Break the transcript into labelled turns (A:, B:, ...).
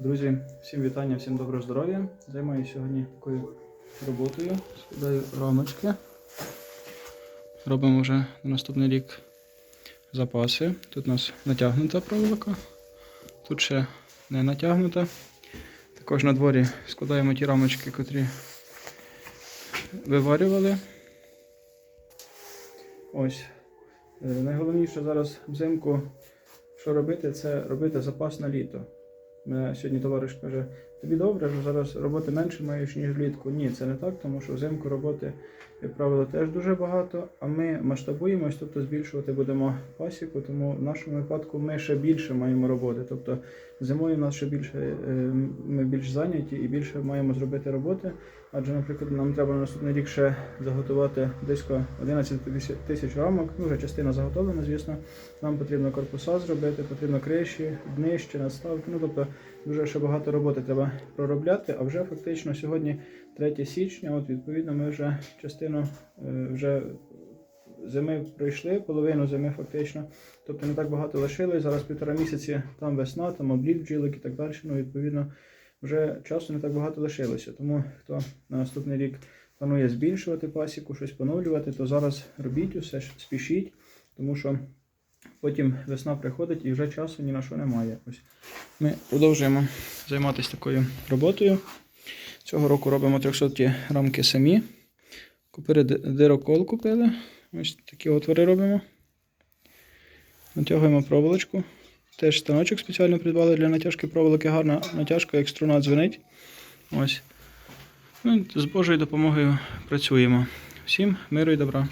A: Друзі, всім вітання, всім доброго здоров'я. Займаюся сьогодні такою роботою. Складаю рамочки. Робимо вже на наступний рік запаси. Тут у нас натягнута проволока, тут ще не натягнута. Також на дворі складаємо ті рамочки, котрі виварювали. Ось. Е, Найголовніше зараз взимку, що робити, це робити запас на літо. Мене сьогодні товариш каже, тобі добре, що зараз роботи менше маєш, ніж влітку. Ні, це не так, тому що взимку роботи, як правило, теж дуже багато, а ми масштабуємось, тобто збільшувати будемо пасіку, тому в нашому випадку ми ще більше маємо роботи. Тобто зимою в нас ще більше, е, ми більш зайняті і більше маємо зробити роботи. Адже, наприклад, нам треба на наступний рік ще заготувати близько 11 тисяч- тисяч рамок. Ну, вже частина заготовлена, звісно. Нам потрібно корпуса зробити, потрібно криші, днище, надставки. Ну, тобто дуже ще багато роботи треба проробляти. А вже фактично сьогодні 3 січня, от відповідно, ми вже частину е, вже зими пройшли, половину зими фактично. Тобто не так багато лишилось. Зараз півтора місяці, там весна, там обліт бджілок і так далі. Ну, відповідно, вже часу не так багато лишилося. Тому хто на наступний рік планує збільшувати пасіку, щось поновлювати, то зараз робіть усе, спішіть, тому що потім весна приходить і вже часу ні на що немає. Ось ми продовжуємо займатися такою роботою. Цього року робимо 300 рамки самі. Купили дирокол купили. Ось такі отвори робимо. Натягуємо проволочку. Теж станочок спеціально придбали для натяжки проволоки. Гарна натяжка, як струна дзвенить. Ось. Ну, з Божою допомогою працюємо. Всім миру і добра.